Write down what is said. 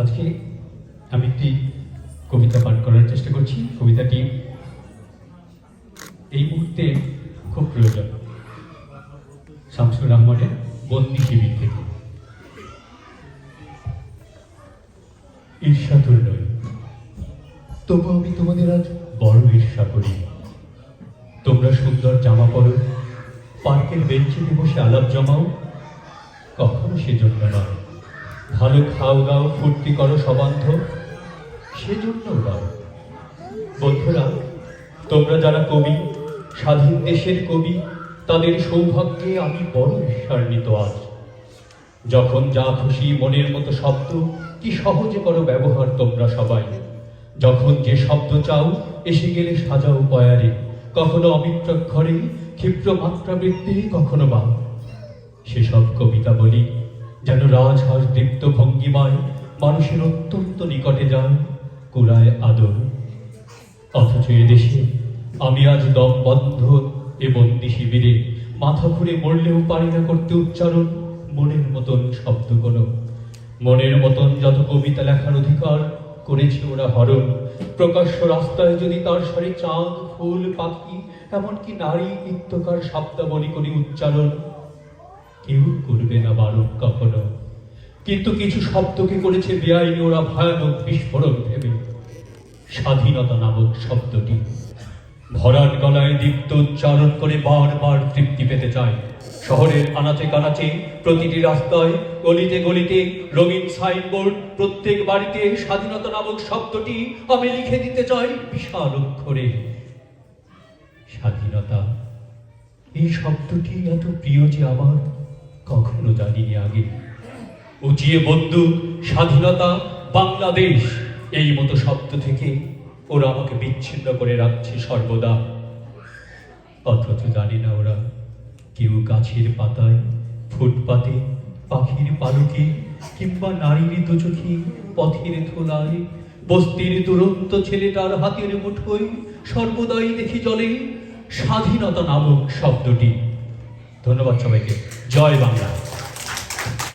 আজকে আমি একটি কবিতা পাঠ করার চেষ্টা করছি। কবিতাটি এই মুহূর্তে খুব প্রয়োজন। শামসুর রহমানের বন্দি শিবির থেকে। ঈর্ষাতুর নই তবু আমি তোমাদের আজ বড় ঈর্ষা করি। তোমরা সুন্দর জামা পরো, পার্কের বেঞ্চিতে বসে আলাপ জমাও, কখনো সেজন্য নয়। ভালো খাও দাও, ফুর্তি করো সবান্ধ। সেজন্য নয় বন্ধুরা, তোমরা যারা কবি, স্বাধীন দেশের কবি, তাদের সৌভাগ্যে আমি বড় ঈর্ষান্বিত আজ। যখন যা খুশি মনের মতো শব্দ, কি সহজে করো ব্যবহার তোমরা সবাই। যখন যে শব্দ চাও, এসে গেলে সাজাও পয়ারে কখনো অমিত্রাক্ষরে ক্ষিপ্র মাত্রাবৃত্তি কখনো বা। সেসব কবিতা বলি যেন রাজহাঁস দীপ্ত ভঙ্গিমায় মানুষের অত্যন্ত নিকটে যায় কুড়ায় আদর। অথচ এদেশে আমি আজ দম বন্ধ এ বন্দি শিবিরে মাথা ঘুরে মরলেও পারি না করতে উচ্চারণ মনের মতন শব্দ কোনো। মনের মতন যত কবিতা লেখার অধিকার করেছে ওরা হরণ। প্রকাশ্য রাস্তায় যদি তার স্বরে চাঁদ, ফুল, পাখি, এমনকি নারী, নিত্যকার শব্দাবলী করি উচ্চারণ কেউ করবে না বারণ কখনো। কিন্তু কিছু শব্দকে করেছে বেআইনি ওরা ভয়ানক বিস্ফোরণ ভেবে? স্বাধীনতা নামক শব্দটি। ভরাট গলায় দীপ্ত উচ্চারণ করে বারবার তৃপ্তি পেতে চায়। শহরের আনাচে কানাচে প্রতিটি রাস্তায় গলিতে গলিতে রঙিন সাইনবোর্ড, প্রত্যেক বাড়িতে স্বাধীনতা নামক শব্দটি আমি লিখে দিতে চাই বিশাল অক্ষরে। স্বাধীনতা। এই শব্দটি এত প্রিয় যে আমার কখনো জানিনি আগে। উঁচিয়ে বন্দুক, স্বাধীনতা, বাংলাদেশ, এই মতো শব্দ থেকে ওরা আমাকে বিচ্ছিন্ন করে রাখছে সর্বদা। অথচ জানি না ওরা কেউ গাছের পাতায়, ফুটপাতে, পাখির পালকে, কিংবা নারীর দুচোখে, পথের ধোলায়, বস্তির দুরন্ত ছেলেটার হাতের মুঠোয় সর্বদাই দেখি জলে স্বাধীনতা নামক শব্দটি। ধন্যবাদ সবাইকে। জয় বাংলা।